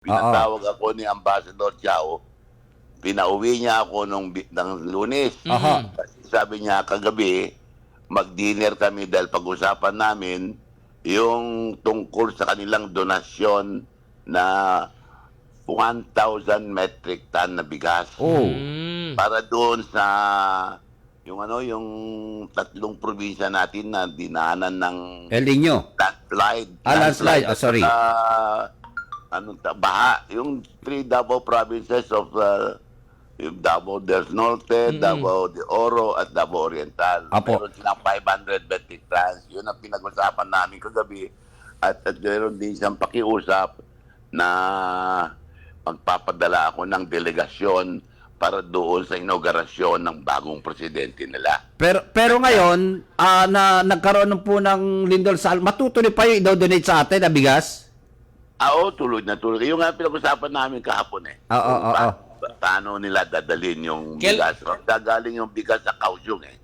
Pinatawag ako ni Ambassador Chao. Pinauwi niya ako nung, bi- ng lunes. Aha. Kasi sabi niya kagabi, mag-dinner kami dahil pag-usapan namin yung tungkol sa kanilang donasyon na 1,000 metric ton na bigas Oh. Mm. para doon sa yung ano yung tatlong probinsya natin na dinanan ng El Nino. landslide. Ah, landslide. Ah, sorry. Uh, ano baha. Yung three Davao provinces of uh, yung Davao del Norte, Davao de Oro, at Davao Oriental. Apo. Meron silang 500 metric tons. Yun ang pinag-usapan namin kagabi. At, at meron din siyang pakiusap na magpapadala ako ng delegasyon para doon sa inaugurasyon ng bagong presidente nila. Pero pero ngayon, ah, na nagkaroon po ng lindol sa matutuloy pa yung i-donate sa atin na bigas? Ah, oo, tuloy na tuloy. Yung nga pinag-usapan namin kahapon eh. Oo, oo, oo. pa- paano nila dadalhin yung Kel- bigas. Gagaling yung bigas sa Kaohsiung eh.